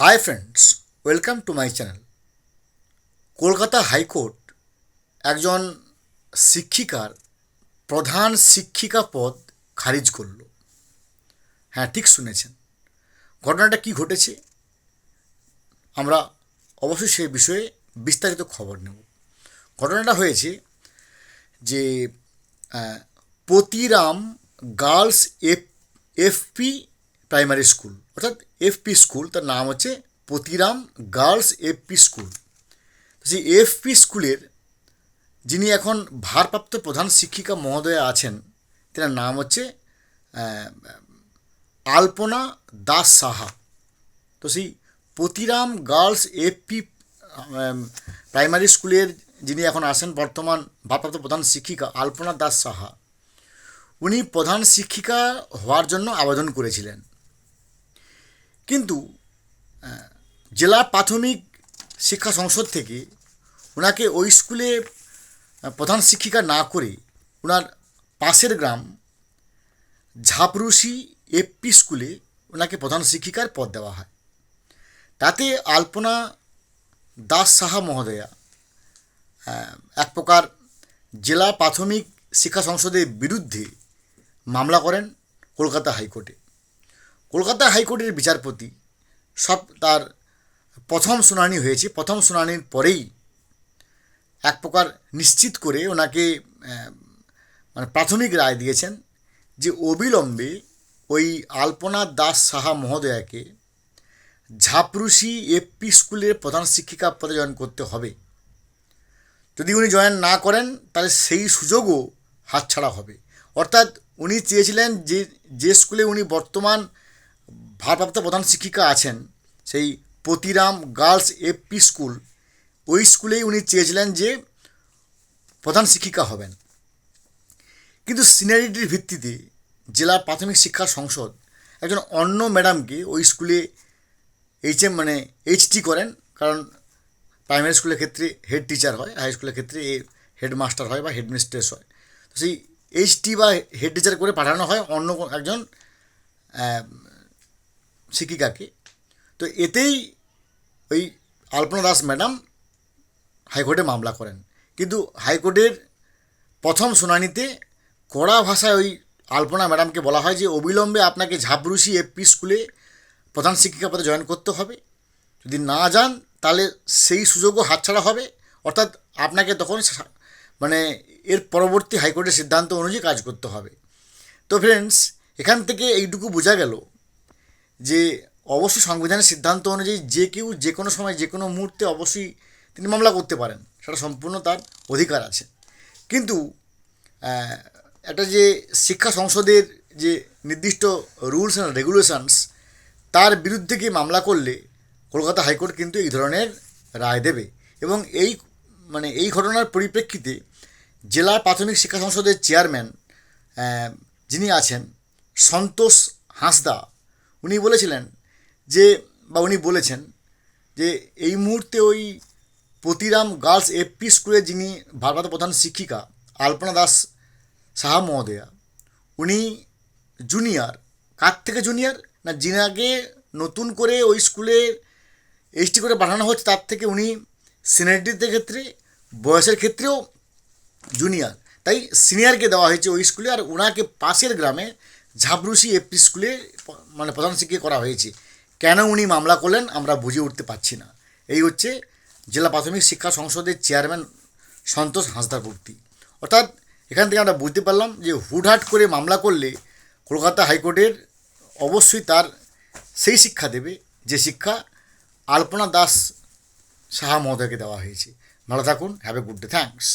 Hi friends welcome to my channel Kolkata high court একজন শিক্ষিকার প্রধান শিক্ষিকা পদ খারিজ করল। হ্যাঁ ঠিক শুনেছেন। ঘটনাটা কি ঘটেছে? আমরা অবশ্যই সেই বিষয়ে বিস্তারিত খবর নেব। ঘটনাটা হয়েছে যে Patiram girls F, FP primary school অর্থাৎ এফপি স্কুল, তার নাম হচ্ছে পতিরাম গার্লস এফপি স্কুল। সেই এফপি স্কুলের যিনি এখন ভারপ্রাপ্ত প্রধান শিক্ষিকা মহোদয়া আছেন, তেনার নাম হচ্ছে আলপনা দাস সাহা। তো সেই পতিরাম গার্লস এফপি প্রাইমারি স্কুলের যিনি এখন আছেন, বর্তমান ভারপ্রাপ্ত প্রধান শিক্ষিকা আলপনা দাস সাহা, উনি প্রধান শিক্ষিকা হওয়ার জন্য আবেদন করেছিলেন। কিন্তু জেলা প্রাথমিক শিক্ষা সংসদ থেকে ওনাকে ওই স্কুলে প্রধান শিক্ষিকা না করে ওনার পাশের গ্রাম ঝাপরুসি এফপি স্কুলে ওনাকে প্রধান শিক্ষিকার পদ দেওয়া হয়। তাতে আলপনা দাস সাহা মহোদয়া এক প্রকার জেলা প্রাথমিক শিক্ষা সংসদের বিরুদ্ধে মামলা করেন কলকাতা হাইকোর্টে। কলকাতা হাইকোর্টের বিচারপতি। সব তার প্রথম শুনানি হয়েছে। প্রথম শুনানির পরেই এক প্রকার নিশ্চিত করে ওনাকে মানে প্রাথমিক রায় দিয়েছেন যে অবিলম্বে ওই আলপনা দাস সাহা মহোদয়াকে ঝাপরুসি এফপি স্কুলের প্রধান শিক্ষিকা পদে জয়েন করতে হবে। যদি উনি জয়েন না করেন, তাহলে সেই সুযোগও হাতছাড়া হবে। অর্থাৎ উনি চেয়েছিলেন যে যে স্কুলে উনি বর্তমান ভারপ্রাপ্ত প্রধান শিক্ষিকা আছেন সেই পতিরাম গার্লস এফপি স্কুল। ওই স্কুলেই উনি চেয়েছিলেন যে প্রধান শিক্ষিকা হবেন। কিন্তু সিনিয়রিটির ভিত্তিতে জেলা প্রাথমিক শিক্ষা সংসদ একজন অন্য ম্যাডামকে ওই স্কুলে এইচএম মানে এইচটি করেন, কারণ প্রাইমারি স্কুলের ক্ষেত্রে হেড টিচার হয়, হাই স্কুলের ক্ষেত্রে এ হেডমাস্টার হয় বা হেডমিস্ট্রেস হয়। তো সেই এইচটি বা হেড টিচার করে পাঠানো হয় অন্য একজন শিক্ষিকাকে। তো এতেই ওই আলপনা দাস ম্যাডাম হাইকোর্টে মামলা করেন। কিন্তু হাইকোর্টের প্রথম শুনানিতে কড়া ভাষায় ওই আলপনা ম্যাডামকে বলা হয় যে, অবিলম্বে আপনাকে ঝাপরুসি এফপি স্কুলে প্রধান শিক্ষিকা পদে জয়েন করতে হবে। যদি না যান, তাহলে সেই সুযোগও হাতছাড়া হবে। অর্থাৎ আপনাকে তখন মানে এর পরবর্তী হাইকোর্টের সিদ্ধান্ত অনুযায়ী কাজ করতে হবে। তো ফ্রেন্ডস এখান থেকে এইটুকু বোঝা গেল যে অবশ্যই সংবিধানের সিদ্ধান্ত অনুযায়ী যে কেউ যে কোনো সময় যে কোনো মুহূর্তে অবশ্যই তিনি মামলা করতে পারেন, সেটা সম্পূর্ণ তার অধিকার আছে। কিন্তু একটা যে শিক্ষা সংসদের যে নির্দিষ্ট রুলস অ্যান্ড রেগুলেশনস, তার বিরুদ্ধে গিয়ে মামলা করলে কলকাতা হাইকোর্ট কিন্তু এই ধরনের রায় দেবে। এবং এই মানে এই ঘটনার পরিপ্রেক্ষিতে জেলা প্রাথমিক শিক্ষা সংসদের চেয়ারম্যান যিনি আছেন, সন্তোষ হাঁসদা উনি বলেছিলেন যে, বা উনি বলেছেন যে, এই মুহূর্তে ওই প্রতিরাম গার্লস এফপি স্কুলে যিনি ভারপ্রাপ্ত প্রধান শিক্ষিকা আলপনা দাস সাহা মহোদয়া, উনি জুনিয়র। কার থেকে জুনিয়র? না, যিনাকে নতুন করে ওই স্কুলে এইচটি করে পাঠানো হচ্ছে, তার থেকে উনি সিনিয়রিটির ক্ষেত্রে, বয়সের ক্ষেত্রেও জুনিয়র। তাই সিনিয়রকে দেওয়া হয়েছে ওই স্কুলে, আর ওনাকে পাশের গ্রামে ঝাপরুসি এফপি স্কুলে মানে প্রধান শিক্ষক করা হয়েছে। কেন উনি মামলা করলেন আমরা বুঝে উঠতে পারছি না। এই হচ্ছে জেলা প্রাথমিক শিক্ষা সংসদের চেয়ারম্যান সন্তোষ হাঁসদার ভর্তি। অর্থাৎ এখান থেকে আমরা বুঝতে পারলাম যে হুটহাট করে মামলা করলে কলকাতা হাইকোর্টের অবশ্যই তার সেই শিক্ষা দেবে, যে শিক্ষা আলপনা দাস সাহা মহোদয়কে দেওয়া হয়েছে। ভালো থাকুন have a good day thanks